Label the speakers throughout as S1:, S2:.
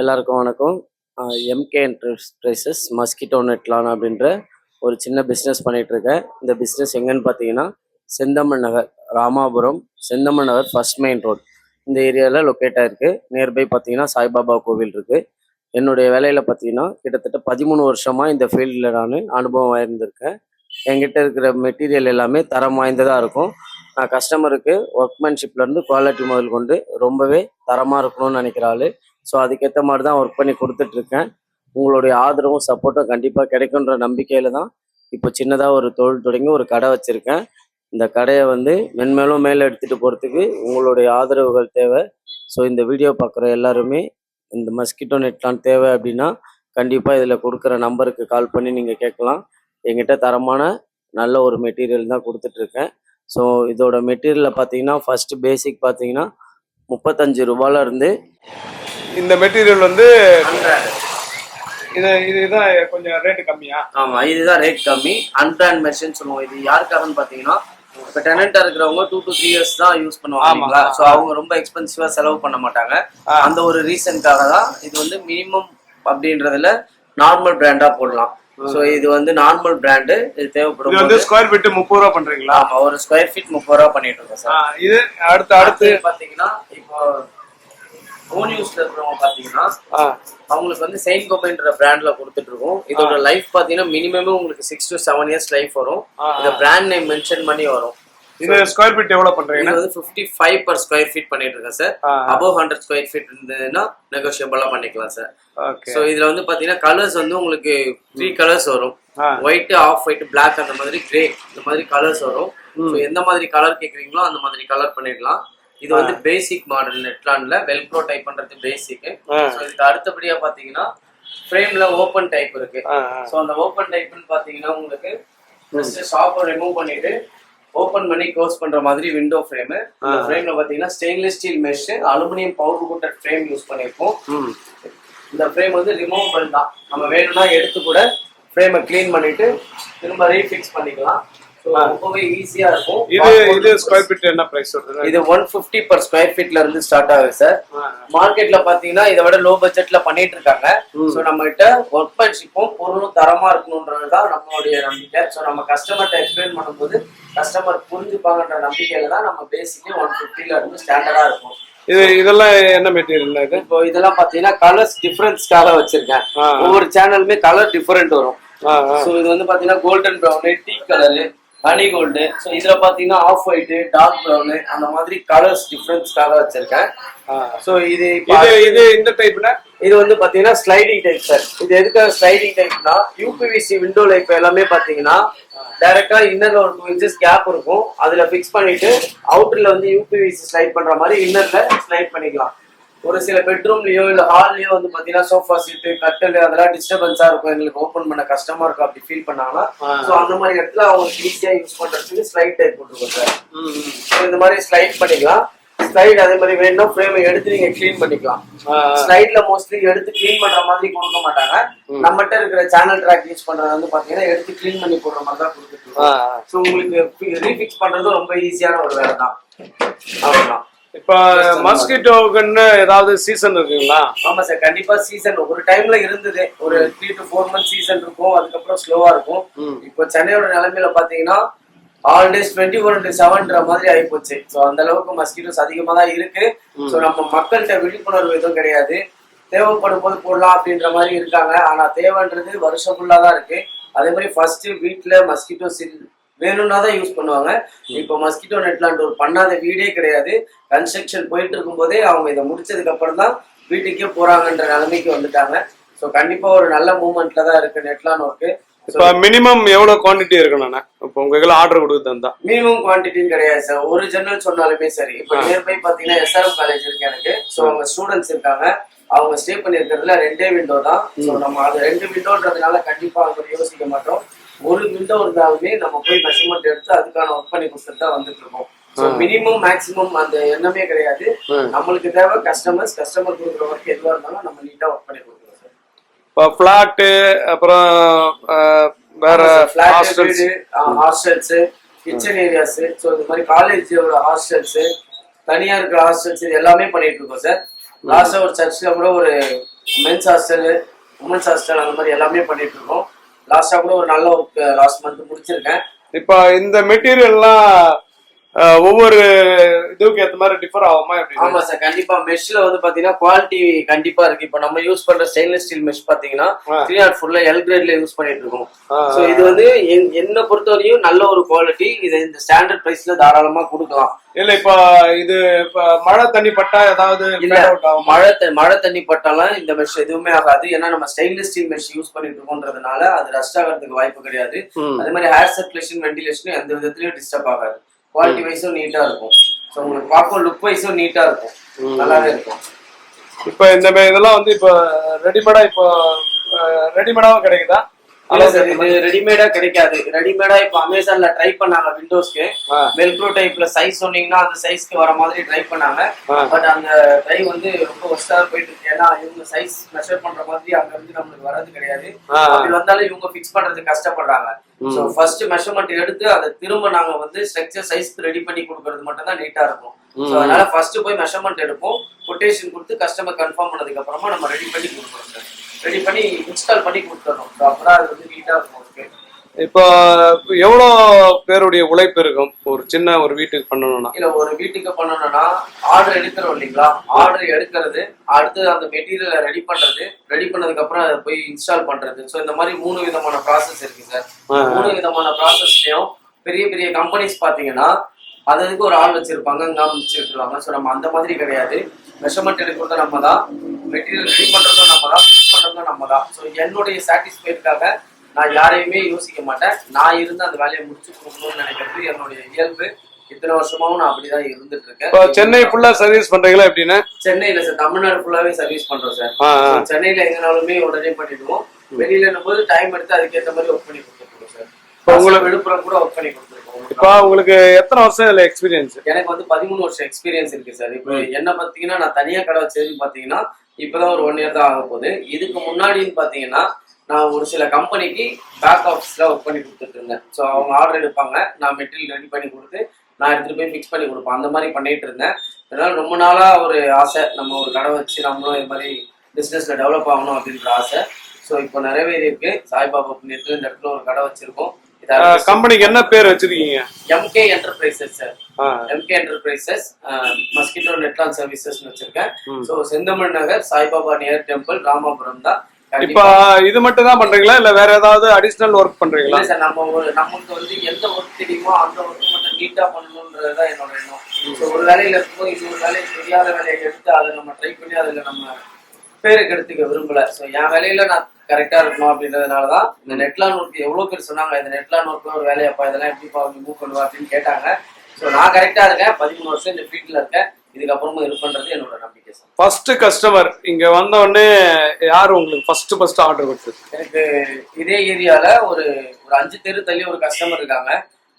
S1: எல்லாருக்கும் வணக்கம். MK enterprises mosquito Netlon அப்படின்ற ஒரு சின்ன பிஸ்னஸ் பண்ணிகிட்ருக்கேன் இருக்கேன் இந்த பிஸ்னஸ் எங்கேன்னு பார்த்தீங்கன்னா செந்தமிழ் நகர் ராமாபுரம் செந்தமிழ் நகர் ஃபர்ஸ்ட் மெயின் ரோட் இந்த ஏரியாவில் லொக்கேட் ஆகிருக்கு நியர்பை பார்த்தீங்கன்னா சாய்பாபா கோவில் இருக்குது என்னுடைய வேலையில் பார்த்தீங்கன்னா கிட்டத்தட்ட பதிமூணு வருஷமாக இந்த ஃபீல்டில் நான் அனுபவம் ஆயிருந்திருக்கேன் என்கிட்ட இருக்கிற மெட்டீரியல் எல்லாமே தரம் வாய்ந்ததாக இருக்கும். நான் கஸ்டமருக்கு ஒர்க்மேன்ஷிப்லேருந்து குவாலிட்டி முதல் கொண்டு ரொம்பவே தரமாக இருக்கணும்னு நினைக்கிற ஆள். ஸோ அதுக்கேற்ற மாதிரி தான் ஒர்க் பண்ணி கொடுத்துட்ருக்கேன். உங்களுடைய ஆதரவும் சப்போர்ட்டும் கண்டிப்பாக கிடைக்குன்ற நம்பிக்கையில் தான் இப்போ சின்னதாக ஒரு தொழில் தொடங்கி ஒரு கடை வச்சுருக்கேன். இந்த கடையை வந்து மென்மேலும் மேலே எடுத்துகிட்டு போகிறதுக்கு உங்களுடைய ஆதரவுகள் தேவை. ஸோ இந்த வீடியோ பார்க்குற எல்லாருமே இந்த மஸ்கிட்டோ நெட்லான் தேவை அப்படின்னா கண்டிப்பாக இதில் கொடுக்குற நம்பருக்கு கால் பண்ணி நீங்கள் கேட்கலாம். எங்கிட்ட தரமான நல்ல ஒரு மெட்டீரியல் தான் கொடுத்துட்ருக்கேன். ஸோ இதோட மெட்டீரியலில் பார்த்தீங்கன்னா ஃபஸ்ட்டு பேசிக் பார்த்தீங்கன்னா முப்பத்தஞ்சு ரூபாலருந்து
S2: இந்த மெட்டீரியல் வந்து இது இதுதான் கொஞ்சம் ரேட்டு கம்மியா?
S1: ஆமா இதுதான் ரேட் கம்மி. அன்பிராண்ட் மெஷின் சொல்லுவோம். இது யாருக்காகன்னு பாத்தீங்கன்னா இப்ப டெனண்டா இருக்கிறவங்க டூ டு த்ரீ இயர்ஸ் தான் யூஸ் பண்ணுவாங்க ஸோ அவங்க ரொம்ப எக்ஸ்பென்சிவா செலவு பண்ண மாட்டாங்க. அந்த ஒரு ரீசனுக்காக தான் இது வந்து மினிமம் அப்படின்றதுல நார்மல் பிராண்டா போடலாம். ஸோ இது வந்து நார்மல் பிராண்டு இது
S2: இது
S1: தேவைப்படும்
S2: வந்து ஸ்கொயர் ஃபீட் முப்பது ரூபா பண்றீங்களா?
S1: ஆமா ஒரு ஸ்கொயர் ஃபீட் முப்பது ரூபா பண்ணிட்டு இருக்கோம் சார்
S2: இது அடுத்து அடுத்து.
S1: அடுத்து பாத்தீங்கன்னா இப்போ ஓன் யூஸ்ல இருக்கிறவங்க பாத்தீங்கன்னா அவங்களுக்கு வந்து செயின் கோபைன்ற பிராண்ட்ல கொடுத்துட்டு இருக்கோம் இதோட லைஃப் பாத்தீங்கன்னா மினிமம் உங்களுக்கு six to seven years life வரும். இந்த பிராண்ட் நேம் மென்ஷன் பண்ணி வரும்.
S2: இது ஸ்கொயர் ஃபீட் எவ்வளவு
S1: இது
S2: பண்றீங்க
S1: வந்து fifty five per square feet பண்ணிட்டு இருக்கேன் sir. Above hundred square feet இருந்ததுன்னா நெகோஷியபிளா பண்ணிக்கலாம் சார் ஸோ இதுல வந்து பாத்தீங்கன்னா கலர்ஸ் வந்து உங்களுக்கு த்ரீ கலர்ஸ் வரும். ஒயிட் ஆஃப் ஒயிட் பிளாக் அந்த மாதிரி கிரே இந்த மாதிரி கலர்ஸ் வரும். எந்த மாதிரி கலர் கேக்குறீங்களோ அந்த மாதிரி கலர் பண்ணிடலாம். இது வந்து பேசிக் மாடல் நெட்லான்ல வெல்க்ரோ டைப் பண்றது பேசிக் இதுக்கு அடுத்தபடியா பாத்தீங்கன்னா ஃப்ரேம்ல ஓப்பன் டைப் இருக்கு. ஸோ அந்த ஓப்பன் டைப்னு பாத்தீங்கன்னா உங்களுக்கு ஷாப்பை ரிமூவ் பண்ணிட்டு ஓப்பன் பண்ணி க்ளோஸ் பண்ற மாதிரி விண்டோ ஃப்ரேம் இந்த ஃப்ரேம்ல பாத்தீங்கன்னா stainless steel mesh aluminium powder coated frame use பண்ணிருக்கோம்.
S2: ம்.
S1: இந்த ஃப்ரேம் வந்து ரிமூவபிள் தான். நம்ம வேணும்னா எடுத்து கூட ஃப்ரேமை க்ளீன் பண்ணிட்டு திரும்ப ரீஃபிக்ஸ் பண்ணிக்கலாம். ரொம்பவே ஈஸியா இருக்கும்.
S2: இது இது ஸ்கொயர் ஃபீட் என்ன பிரைஸ் வருது
S1: இது ஒன் ஃபிஃப்டி பர் ஸ்கொயர் ஃபீட்ல இருந்து ஸ்டார்ட் ஆகுது சார் மார்க்கெட்ல பாத்தீங்கன்னா இதை விட லோ பட்ஜெட்ல பண்ணிட்டு இருக்காங்க. சோ நம்ம கிட்ட ஒர்க்மேன்ஷிப்பும் பொருளும் தரமா இருக்கணும்ன்றது தான் நம்மளுடைய நம்பிக்கை. சோ நம்ம கஸ்டமர்கிட்ட எக்ஸ்பிளைன் பண்ணும்போது கஸ்டமர் புரிஞ்சுப்பாங்கன்ற நம்பிக்கையில தான் நம்ம பேசிக்கே ஒன் ஃபிஃப்டில இருந்து ஸ்டாண்டர்டா இருக்கும்.
S2: இது இதெல்லாம் என்ன மெட்டீரியல் இது?
S1: இப்போ இதெல்லாம் பாத்தீங்கன்னா கலர்ஸ் டிஃபரன்ஸ்க்காக வச்சிருக்கேன். ஒவ்வொரு சேனலுமே கலர் டிஃபரெண்ட் வரும். இது வந்து பாத்தீங்கன்னா golden brown tea colour honey gold so இதுல பாத்தீங்கன்னா ஆஃப் ஒயிட் டார்க் ப்ரௌனு அந்த மாதிரி கலர்ஸ் டிஃபரன்ஸ்க்காக வச்சிருக்கேன். சோ இது
S2: இது இந்த டைப்னா
S1: இது வந்து பாத்தீங்கன்னா ஸ்லைடிங் டைப் சார் இது எதுக்காக ஸ்லைடிங் டைப்னா யூபிவிசி விண்டோல இப்ப எல்லாமே பாத்தீங்கன்னா டைரக்டா இன்னர்ல ஒரு டூ இன்ச்சஸ் கேப் இருக்கும். அதுல ஃபிக்ஸ் பண்ணிட்டு அவுட்டர்ல வந்து யூபிவிசி ஸ்லைட் பண்ற மாதிரி இன்னர்ல ஸ்லைட் பண்ணிக்கலாம். ஒரு சில பெட்ரூம்லயோ இல்ல ஹால்லயோ வந்து பாத்தீங்கன்னா சோஃபா சீட்டு கட்டல் அதெல்லாம் டிஸ்டர்பன்ஸா இருக்கும். எங்களுக்கு ஓபன் பண்ண கஷ்டமா இருக்கும் அப்படி ஃபீல் பண்ணாங்கன்னா சோ அந்த மாதிரி இடத்துல அவங்களுக்கு ஈஸியா யூஸ் பண்றதுக்கு ஸ்லைட் டைப் போட்டுருக்கோம் சார். இந்த மாதிரி ஸ்லைட் பண்ணிக்கலாம். ஸ்லைட் அதே மாதிரி வேணும் ஃப்ரேமை எடுத்து நீங்க க்ளீன் பண்ணிக்கலாம். ஸ்லைட்ல மோஸ்ட்லி எடுத்து க்ளீன் பண்ற மாதிரி கொடுக்க மாட்டாங்க. நம்மகிட்ட இருக்கிற சேனல் ட்ராக் யூஸ் பண்றது வந்து பாத்தீங்கன்னா எடுத்து க்ளீன் பண்ணி போடுற மாதிரி தான் கொடுத்துருக்கோம் ஸோ உங்களுக்கு ரீஃபிக்ஸ் பண்றது ரொம்ப ஈஸியான ஒரு வேலை தான் அவ்வளவுதான்.
S2: இப்ப மஸ்கிட்டோக்குன்னு ஏதாவது சீசன் இருக்குங்களா?
S1: ஆமா சார் கண்டிப்பா சீசன் ஒரு டைம்ல இருந்தது. ஒரு three to four month season இருக்கும். அதுக்கப்புறம் ஸ்லோவா இருக்கும். இப்போ சென்னையோட நிலைமையில பாத்தீங்கன்னா all days twenty four into செவன்ற மாதிரி ஆயிப்போச்சு. ஸோ அந்த அளவுக்கு மஸ்கிட்டோஸ் அதிகமா தான் இருக்கு. ஸோ நம்ம மக்கள்கிட்ட விழிப்புணர்வு எதுவும் கிடையாது. தேவைப்படும் போது போடலாம் அப்படின்ற மாதிரி இருக்காங்க. ஆனா தேவைன்றது வருஷம் ஃபுல்லா தான் இருக்கு. அதே மாதிரி ஃபர்ஸ்ட் வீட்ல மஸ்கிட்டோ சில் வேணும்னா தான் யூஸ் பண்ணுவாங்க. இப்போ மஸ்கிட்டோ நெட்லாண்ட் ஒரு பண்ணாத வீடே கிடையாது. கன்ஸ்ட்ரக்ஷன் போயிட்டு இருக்கும்போதே அவங்க இதை முடிச்சதுக்கு அப்புறம் தான் வீட்டுக்கே போறாங்கன்ற நிலைமைக்கு வந்துட்டாங்க. ஸோ கண்டிப்பா ஒரு நல்ல மூமெண்ட்ல தான் இருக்கு நெட்லான் ஒர்க்கு
S2: இப்ப மினிமம் எவ்வளவு குவாண்டிட்டி இருக்கணும்ண்ணா இப்போ உங்களுக்கு ஆர்டர் கொடுத்து தந்தா.
S1: மினிமம் குவான்டிட்டின்னு கிடையாது சார் ஒரு ஜன்னல் சொன்னாலுமே சரி. இப்போ நியர்பை பாத்தீங்கன்னா எஸ்ஆர்எம் காலேஜ் இருக்கு எனக்கு. ஸோ அவங்க ஸ்டூடெண்ட்ஸ் இருக்காங்க. அவங்க ஸ்டே பண்ணியிருக்கிறதுல ரெண்டே விண்டோ தான். ஸோ நம்ம அது ரெண்டு விண்டோன்றதுனால கண்டிப்பா அவங்க யோசிக்க மாட்டோம். ஒரு விண்டோ இருந்தாலுமே நம்ம போய் மெஷர்மெண்ட் எடுத்து அதுக்கான ஒர்க் பண்ணி கொடுத்துட்டு தான் வந்துட்டு இருக்கோம். மினிமம் மேக்ஸிமம் அந்த எண்ணமே கிடையாது. நம்மளுக்கு தேவை கஸ்டமர்ஸ் கஸ்டமர் கொடுக்குற ஒர்க் எதுவாக இருந்தாலும் நம்ம நீட்டா ஒர்க் பண்ணி கொடுக்குறோம் சார்
S2: இப்போ ஃபிளாட்டு அப்புறம் வேற hostels
S1: hostels kitchen areas so இந்த மாதிரி காலேஜோட ஹாஸ்டல்ஸ் தனியா இருக்கிற ஹாஸ்டல்ஸ் இது எல்லாமே பண்ணிட்டு இருக்கோம் சார் லாஸ்டா ஒரு சர்ச்சில் கூட ஒரு மென்ஸ் ஹாஸ்டல் உமன்ஸ் ஹாஸ்டல் அந்த மாதிரி எல்லாமே பண்ணிட்டு இருக்கோம். லாஸ்டா கூட ஒரு நல்ல ஒர்க் லாஸ்ட் மந்த் முடிச்சிருக்கேன்.
S2: இப்போ இந்த மெட்டீரியல்லாம் ஒவ்வொரு இதுக்கு ஏத்த மாதிரி டிஃபர் ஆகுமா
S1: ஆமா சார் கண்டிப்பா. மெஷ்ல வந்து பாத்தீங்கன்னா குவாலிட்டி கண்டிப்பா இருக்கு. இப்போ நம்ம யூஸ் பண்ற ஸ்டெயின்லெஸ் ஸ்டீல் மெஷ் பாத்தீங்கன்னா. த்ரீ நாட் ஃபோர்ல எல் கிரேட்ல யூஸ் பண்ணிட்டு இருக்கோம். ஸோ இது வந்து என்- என்னை பொறுத்தவரையும் நல்ல ஒரு குவாலிட்டி இதை இந்த ஸ்டாண்டர்ட் பிரைஸ்ல தாராளமா கொடுக்கலாம்.
S2: இல்ல இப்போ இது மழை தண்ணி பட்டா ஏதாவது
S1: மழை மழை தண்ணி பட்டாலாம் இந்த மெஷ் எதுவுமே ஆகாது. ஏன்னா நம்ம ஸ்டெயின்லெஸ் ஸ்டீல் மெஷ் யூஸ் பண்ணிட்டு இருக்கோன்றதுனால அது ரஸ்ட் ஆகிறதுக்கு வாய்ப்பு கிடையாது. அதே மாதிரி ஹேர் சர்க்குலேஷன் வென்டிலேஷனும் எந்த விதத்துலயும் டிஸ்டர்ப் ஆகாது. குவாலிட்டி வைஸும் நீட்டா இருக்கும். ஸோ உங்களுக்கு பார்க்கும் லுக் வைஸும் நீட்டா இருக்கும். நல்லாவே இருக்கும்.
S2: இப்போ இந்த இதெல்லாம் வந்து இப்போ ரெடிமேடா இப்போ ரெடிமேடாவும் கிடைக்குதா?
S1: ரெடிமேடா கிடைக்காது. ரெடிமேடா இப்போ அமேசான்ல ட்ரை பண்ணாங்க விண்டோஸ்க்கு. வெல்க்ரோ டைப்ல சைஸ் சொன்னீங்கன்னா அந்த சைஸ்க்கு வர மாதிரி ட்ரை பண்ணாங்க. பட் அந்த ட்ரை வந்து ரொம்ப ஒஸ்டா போயிட்டு இருக்கு. ஏன்னா இவங்க சைஸ் மெஷர் பண்ற மாதிரி அங்க இருந்து நம்மளுக்கு வர்றது கிடையாது. அப்படி வந்தாலும் இவங்க ஃபிக்ஸ் பண்றதுக்கு கஷ்டப்படுறாங்க. ஸோ ஃபர்ஸ்ட் மெஷர்மெண்ட் எடுத்து அதை திரும்ப நாங்க வந்து ஸ்ட்ரக்சர் சைஸ்க்கு ரெடி பண்ணி கொடுக்கறது மட்டும் தான் நீட்டா இருக்கும். ஸோ அதனால ஃபர்ஸ்ட் போய் மெஷர்மெண்ட் எடுப்போம். கொட்டேஷன் கொடுத்து கஸ்டமர் கன்ஃபார்ம் பண்ணதுக்கு அப்புறமா நம்ம ரெடி பண்ணி கொடுக்குறோம் சார் ரெடி பண்ணி இன்ஸ்டால் பண்ணி கொடுத்துறோம் ஸோ அப்பதான் அது வந்து நீட்டா இருக்கும்
S2: இப்போ எவ்வளோ பேருடைய உழைப்பு இருக்கும்? ஒரு சின்ன ஒரு வீட்டுக்கு பண்ணணும்னா.
S1: இல்ல ஒரு வீட்டுக்கு பண்ணணும்னா ஆர்டர் எடுக்கிறோம் இல்லைங்களா? ஆர்டர் எடுக்கிறது அடுத்து அந்த மெட்டீரியலை ரெடி பண்றது ரெடி பண்ணதுக்கு அப்புறம் அதை போய் இன்ஸ்டால் பண்றது. ஸோ இந்த மாதிரி மூணு விதமான ப்ராசஸ் இருக்கு சார். மூணு விதமான ப்ராசஸ்லயும் பெரிய பெரிய கம்பெனிஸ் பாத்தீங்கன்னா அது அதுக்கு ஒரு ஆள் வச்சிருப்பாங்க அங்க வச்சிருக்காங்க ஸோ நம்ம அந்த மாதிரி கிடையாது. மெஷர்மெண்ட் எடுக்கிறதும் நம்ம தான் மெட்டீரியல் ரெடி பண்றதும் நம்ம தான் பண்றதும் நம்ம தான் ஸோ என்னுடைய சாட்டிஸ்ஃபைடுக்காக நான் யாரையுமே யோசிக்க மாட்டேன். நான் இருந்து அந்த வேலையை முடிச்சு கொடுக்கணும்னு நினைக்கிறது என்னுடைய இயல்பு. இத்தனை வருஷமாவும் நான் அப்படிதான் இருந்துட்டு இருக்கேன்.
S2: சென்னை ஃபுல்லா சர்வீஸ் பண்றீங்களா எப்படின்னு?
S1: சென்னையில சார் தமிழ்நாடு ஃபுல்லாவே சர்வீஸ் பண்றோம் சார் சென்னையில எங்கனாலுமே உடனே பண்ணிடுவோம். வெளியில போது டைம் எடுத்து அதுக்கேற்ற மாதிரி ஒர்க் பண்ணி கொடுத்துருக்கோம் சார்
S2: இப்போ
S1: உங்களுக்கு விழுப்புரம் கூட ஒர்க் பண்ணி கொடுத்துருக்கோம்.
S2: இப்போ உங்களுக்கு எத்தனை வருஷம் இதுல எக்ஸ்பீரியன்ஸ்
S1: எனக்கு வந்து பதிமூணு வருஷம் எக்ஸ்பீரியன்ஸ் இருக்கு சார் இப்போ என்ன பாத்தீங்கன்னா நான் தனியா கடை வச்சதுன்னு பாத்தீங்கன்னா இப்போதான் ஒரு ஒன் இயர் தான் ஆக போகுது. இதுக்கு முன்னாடின்னு பார்த்தீங்கன்னா நான் ஒரு சில கம்பெனிக்கு பேக் ஆஃபீஸில் ஒர்க் பண்ணி கொடுத்துட்டு இருந்தேன். ஸோ அவங்க ஆர்டர் எடுப்பாங்க. நான் மெட்டீரியல் ரெடி பண்ணி கொடுத்து நான் எடுத்துகிட்டு போய் ஃபிக்ஸ் பண்ணி கொடுப்பேன். அந்த மாதிரி பண்ணிட்டு இருந்தேன். அதனால ரொம்ப நாளாக ஒரு ஆசை. நம்ம ஒரு கடை வச்சு நம்மளும் இது மாதிரி பிஸ்னஸில் டெவலப் ஆகணும் அப்படின்ற ஆசை. ஸோ இப்போ நிறைவேறி இருக்கு. சாய்பாபா புண்ணியத்துல இந்த இடத்துல ஒரு கடை வச்சிருக்கோம்.
S2: கம்பெனிக்கு என்ன பேர் வச்சிருக்கீங்க?
S1: MK enterprises sir. MK enterprises mosquito Netlon services வச்சிருக்கேன். So Senthamizh Nagar Saibaba near temple Ramapuram தான்
S2: இப்போ இது மட்டும் தான் பண்றீங்களா? இல்ல வேற ஏதாவது அடிஷனல் ஒர்க் பண்றீங்களா?
S1: சார் நம்ம ஒரு நமக்கு வந்து எந்த ஒர்க் தெரியுமோ அந்த ஒர்க் மட்டும் நீட்டா பண்ணணுன்றதுதான் என்னோட எண்ணம். ஸோ ஒரு வேலையில இருக்கும்போது இன்னொரு வேலையை தெரியாத வேலையை எடுத்து அதை நம்ம ட்ரை பண்ணி அதுல நம்ம பேருக்கு எடுத்துக்க விரும்பல. ஸோ என் வேலையில நான் கரெக்டா இருக்கணும் அப்படின்றதுனால தான் இந்த நெட்லான் ஒர்க் எவ்வளவு பேர் சொன்னாங்க இந்த நெட்லான் ஒர்க் ஒரு வேலையாப்பா இதெல்லாம் எப்படிப்பா மூவ் பண்ணுவா அப்படின்னு கேட்டாங்க. ஸோ நான் கரெக்டா இருக்கேன் பதிமூணு வருஷம் இந்த ஃபீல்ட்ல இருக்கேன். இதுக்கப்புறமும் இது பண்றது என்னோட நம்பிக்கை சார்.
S2: ஃபர்ஸ்ட் கஸ்டமர் இங்க வந்த உடனே யார் உங்களுக்கு ஃபர்ஸ்ட் ஃபர்ஸ்ட் ஆர்டர் கொடுத்தது?
S1: எனக்கு இதே ஏரியால ஒரு ஒரு அஞ்சு தெரு தள்ளி ஒரு கஸ்டமர் இருக்காங்க.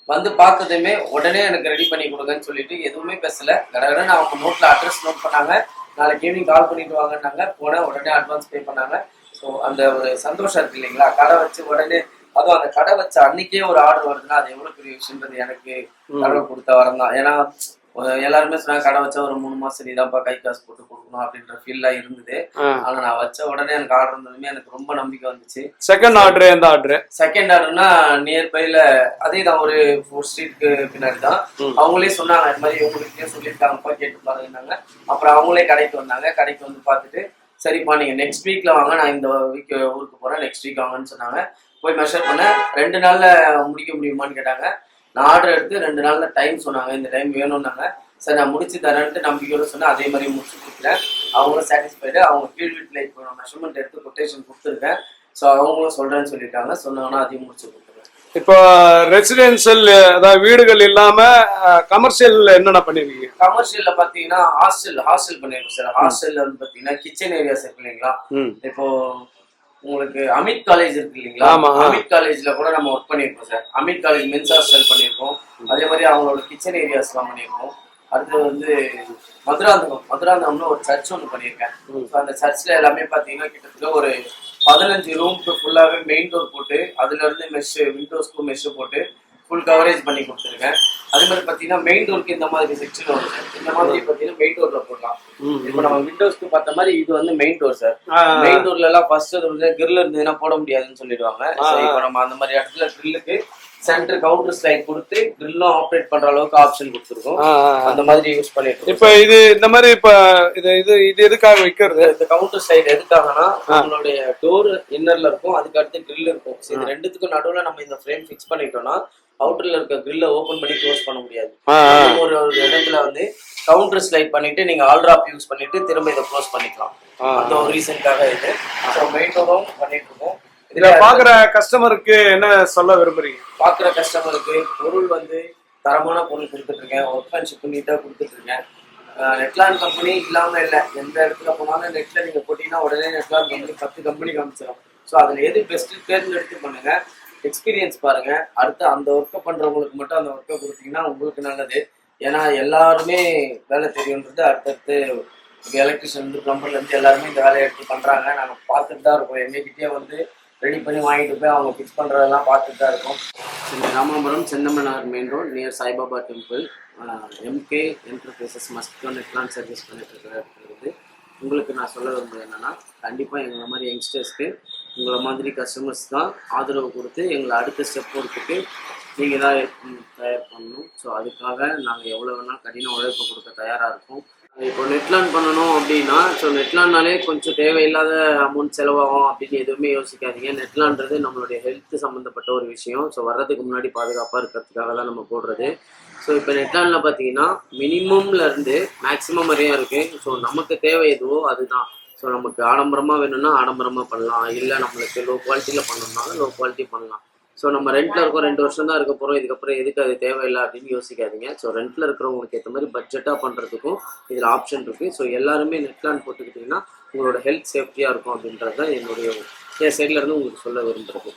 S1: வந்து பார்த்ததுமே உடனே எனக்கு ரெடி பண்ணி கொடுங்கன்னு சொல்லிட்டு எதுவுமே பேசல. கடகடன்னு அவங்க நோட்ல அட்ரஸ் நோட் பண்ணாங்க. நாளைக்கு ஈவினிங் கால் பண்ணிட்டு வாங்கன்னாங்க. போனேன் உடனே அட்வான்ஸ் பே பண்ணாங்க. ஸோ அந்த ஒரு சந்தோஷம் இருக்கு இல்லைங்களா? கடை வச்சு உடனே அதுவும் அந்த கடை வச்ச அன்னைக்கே ஒரு ஆர்டர் வருதுன்னா அது எவ்வளவு பெரிய விஷயம்ன்றது எனக்கு கடவுள் கொடுத்த வரம் தான். ஏன்னா எல்லாருமே சொன்னாங்க கடை வச்சா ஒரு மூணு மாசம் நீதான்ப்பா கை காசு போட்டு கொடுக்கணும் அப்படின்ற ஃபீல்லாம் இருந்தது. ஆனா நான் வச்ச உடனே எனக்கு ஆர்டர் இருந்ததுமே எனக்கு ரொம்ப நம்பிக்கை வந்துச்சு.
S2: செகண்ட் ஆர்டர் எந்த ஆர்டர்
S1: செகண்ட் ஆர்டர்னா நியர்பைல அதே தான் ஒரு ஃபோர் ஸ்ட்ரீட்க்கு பின்னாடி தான். அவங்களே சொன்னாங்க இது மாதிரி உங்களுக்கே சொல்லியிருக்காங்கப்பா கேட்டு பாருங்கன்னாங்க அப்புறம் அவங்களே கடைக்கு வந்தாங்க. கடைக்கு வந்து பார்த்துட்டு சரிப்பா நீங்கள் நெக்ஸ்ட் வீக்கில் வாங்க நான் இந்த வீக் ஊருக்கு போகிறேன் நெக்ஸ்ட் வீக் வாங்கன்னு சொன்னாங்க. போய் மெஷர் பண்ணேன் ரெண்டு நாளில் முடிக்க முடியுமான்னு கேட்டாங்க. நான் ஆர்டர் எடுத்து ரெண்டு நாளில் டைம் சொன்னாங்க. இந்த டைம் வேணும்னாங்க. சரி நான் முடிச்சு தரேன்ட்டு நம்பிக்கையோட சொன்னேன். அதே மாதிரி முடிச்சு கொடுக்குறேன் அவங்களும் சாட்டிஸ்ஃபைடு அவங்க கீழ் வீட்டில் இப்போ மெஷர்மெண்ட் எடுத்து கொட்டேஷன் கொடுத்துருக்கேன். ஸோ அவங்களும் சொல்கிறேன்னு சொல்லிட்டாங்க. சொன்னாங்கன்னா அதையும் முடிச்சு கொடுத்துருக்கேன்
S2: இப்போ ரெசிடென்சியல் அதாவது வீடுகள் இல்லாம கமர்ஷியல் என்னென்ன பண்ணிருக்கீங்க?
S1: கமர்ஷியல்ல பாத்தீங்கன்னா ஹாஸ்டல் ஹாஸ்டல் பண்ணிருக்கோம் சார். ஹாஸ்டல்ல வந்து பாத்தீங்கன்னா கிச்சன் ஏரியாஸ் இருக்கு இல்லைங்களா? இப்போ உங்களுக்கு அமித் காலேஜ் இருக்கு இல்லைங்களா. அமித் காலேஜ்ல கூட நம்ம ஒர்க் பண்ணியிருக்கோம் sir. Amit college men's hostel பண்ணியிருக்கோம் அதே மாதிரி அவங்களோட கிச்சன் ஏரியாஸ்லாம் பண்ணியிருக்கோம் அடுத்து வந்து மதுராந்தகம். மதுராந்தகம்னு ஒரு சர்ச் ஒன்று பண்ணியிருக்கேன் அந்த சர்ச்ல எல்லாமே பாத்தீங்கன்னா கிட்டத்தட்ட ஒரு பதினஞ்சு ரூம்க்கு ஃபுல்லாவே மெயின் டோர் போட்டு அதுல இருந்து மெஷ் விண்டோஸ்க்கும் மெஷ் போட்டு ஃபுல் கவரேஜ் பண்ணி கொடுத்துருக்கேன். அதே மாதிரி பார்த்தீங்கன்னா மெயின் டோருக்கு இந்த மாதிரி செக்ஷன் வரும் சார் இந்த மாதிரி பார்த்தீங்கன்னா மெயின் டோர்ல போடலாம். இப்போ நம்ம விண்டோஸ்க்கு பார்த்த மாதிரி இது வந்து மெயின் டோர் சார் மெயின் டோர்ல எல்லாம் ஃபர்ஸ்ட் கிரில் இருந்ததுன்னா போட முடியாதுன்னு சொல்லிடுவாங்க. இப்போ நம்ம அந்த மாதிரி இடத்துல கிரில்லுக்கு சென்டர் கவுண்டர் ஸ்லைட் கொடுத்து கிரில்லும் ஆப்ரேட் பண்ற அளவுக்கு ஆப்ஷன் கொடுத்துருக்கோம். அந்த மாதிரி யூஸ் பண்ணிட்டு.
S2: இப்ப இது இந்த மாதிரி இப்ப இது இது இது எதுக்காக வைக்கிறது?
S1: இந்த கவுண்டர் சைடு எதுக்காகனா நம்மளுடைய டோர் இன்னர்ல இருக்கும் அதுக்கு அடுத்து grill இருக்கும். இது ரெண்டுத்துக்கும் நடுவுல நம்ம இந்த ஃப்ரேம் ஃபிக்ஸ் பண்ணிட்டோம்னா அவுட்டர்ல இருக்க grill ஓபன் பண்ணி க்ளோஸ் பண்ண முடியாது. ஒரு ஒரு இடத்துல வந்து கவுண்டர் ஸ்லைட் பண்ணிட்டு நீங்க ஆல்ட்ராப் யூஸ் பண்ணிட்டு திரும்ப இதை க்ளோஸ் பண்ணிக்கலாம். அந்த ஒரு ரீசனுக்காக இது. ஸோ மெயின் டோரும் பண்ணிட்டு இருக்கோம். இதுல
S2: பாக்குற கஸ்டமருக்கு என்ன சொல்ல விரும்புறீங்க?
S1: பாக்குற கஸ்டமருக்கு பொருள் வந்து தரமான பொருள் கொடுத்துட்டு இருக்கேன் ஒர்க்மேன்ஷிப் நீட்டாக கொடுத்துட்டு இருக்கேன் நெட்லான் கம்பெனி இல்லாம இல்லை. எந்த இடத்துல போனாலும் நெட்ல நீங்க போட்டீங்கன்னா உடனே நெட்லான் கம்பெனி பத்து கம்பெனி காமிச்சிடும் ஸோ அதுல எது பெஸ்ட் தேர்ந்தெடுத்து பண்ணுங்க. எக்ஸ்பீரியன்ஸ் பாருங்க. அடுத்து அந்த ஒர்க்கை பண்றவங்களுக்கு மட்டும் அந்த ஒர்க்கை கொடுத்தீங்கன்னா உங்களுக்கு நல்லது. ஏன்னா எல்லாருமே வேலை தெரியுன்றது அடுத்தடுத்து எலக்ட்ரிஷியன் வந்து பிளம்பர்ல இருந்து எல்லாருமே இந்த வேலையை எடுத்து பண்றாங்க. நாங்க பார்த்துட்டு தான் இருக்கோம். எங்ககிட்டயே வந்து ரெடி பண்ணி வாங்கிட்டு போய் அவங்க ஃபிக்ஸ் பண்ணுறதெல்லாம் பார்த்துட்டு தான் இருக்கோம். இந்த Ramapuram Senthamanar main road near Saibaba temple MK enterprises must Netlon service பண்ணிட்டு உங்களுக்கு நான் சொல்ல விரும்புறது என்னென்னா கண்டிப்பாக எங்களை மாதிரி யங்ஸ்டர்ஸ்க்கு உங்களை மாதிரி கஸ்டமர்ஸ் தான் ஆதரவு கொடுத்து எங்களை அடுத்த ஸ்டெப் கொடுத்துட்டு நீங்கள் தான் தயார் பண்ணணும். ஸோ அதுக்காக நாங்கள் எவ்வளோ வேணால் கடின உழைப்பு கொடுக்க தயாராக இருக்கோம். இப்போ நெட்லான் பண்ணணும் அப்படின்னா ஸோ நெட்லான்னாலே கொஞ்சம் தேவையில்லாத அமௌண்ட் செலவாகும் அப்படின்னு எதுவுமே யோசிக்காதீங்க. நெட்லான்றது நம்மளுடைய ஹெல்த் சம்மந்தப்பட்ட ஒரு விஷயம். ஸோ வர்றதுக்கு முன்னாடி பாதுகாப்பாக இருக்கிறதுக்காக தான் நம்ம போடுறது. ஸோ இப்போ நெட்லானில் பார்த்தீங்கன்னா மினிமம்லேருந்து மேக்ஸிமம் வரையும் இருக்கு. ஸோ நமக்கு தேவை எதுவோ அதுதான். ஸோ நமக்கு ஆடம்பரமாக வேணும்னா ஆடம்பரமாக பண்ணலாம். இல்லை நம்மளுக்கு லோ குவாலிட்டியில் பண்ணணும்னாலும் லோ குவாலிட்டி பண்ணலாம். ஸோ நம்ம ரெண்ட்ல இருக்கோம் ரெண்டு வருஷம் தான் இருக்க போகிறோம் இதுக்கப்புறம் எதுக்கு அது தேவையில்லை அப்படின்னு யோசிக்காதீங்க. ஸோ ரெண்ட்ல இருக்கிறவங்களுக்கு ஏற்ற மாதிரி பட்ஜெட்டாக பண்ணுறதுக்கும் இதில் ஆப்ஷன் இருக்குது ஸோ எல்லாருமே நெட்லான் போட்டுக்கிட்டிங்கன்னா உங்களோட ஹெல்த் சேஃப்டியாக இருக்கும் அப்படின்றது தான் என்னுடைய என் சைட்ல இருந்து உங்களுக்கு சொல்ல விரும்புறது